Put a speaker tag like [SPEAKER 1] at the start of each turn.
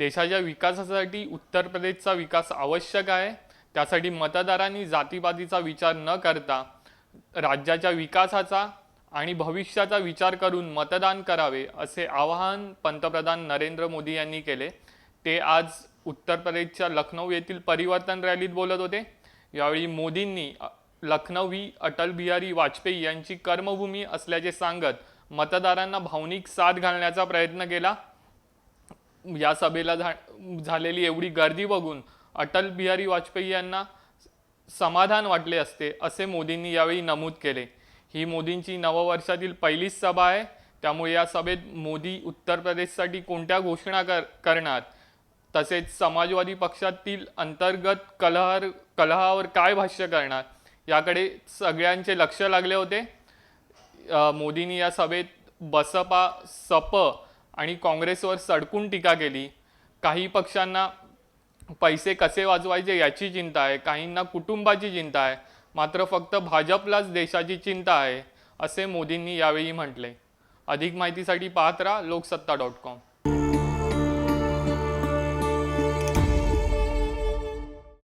[SPEAKER 1] देशाच्या विकासासाठी उत्तर प्रदेशचा विकास आवश्यक आहे. त्यासाठी मतदारांनी जातीपातीचा विचार न करता राज्याच्या विकासाचा आणि भविष्याचा विचार करून मतदान करावे असे आवाहन पंतप्रधान नरेंद्र मोदी यांनी केले. ते आज उत्तर प्रदेशच्या लखनौ येथील परिवर्तन रॅलीत बोलत होते. यावेळी मोदींनी अ, लखनौ अटल बिहारी वाजपेयी यांची कर्मभूमी असल्याचे सांगत मतदारांना भावनिक साथ घालण्याचा प्रयत्न केला. या सभेला झा झालेली एवढी गर्दी बघून अटल बिहारी वाजपेयी यांना समाधान वाटले असते असे मोदींनी यावेळी नमूद केले. ही मोदींची नववर्षातील पहिलीच सभा आहे. त्यामुळे या सभेत मोदी उत्तर प्रदेशसाठी कोणत्या घोषणा कर करणार? तसेच समाजवादी पक्षातील अंतर्गत कलहर कलहावर काय भाष्य करणार? याकडे सगळ्यांचे लक्ष लागले होते. मोदींनी या सभेत बसपा सप आणि काँग्रेसवर सडकून टीका केली. काही पक्षांना पैसे कसे वाचवायचे याची चिंता आहे. काहींना कुटुंबाची चिंता आहे. मात्र फक्त भाजपलाच देशाची चिंता आहे असे मोदींनी यावेळी म्हटले. अधिक माहितीसाठी पाहत राहा लोकसत्ता डॉट कॉम.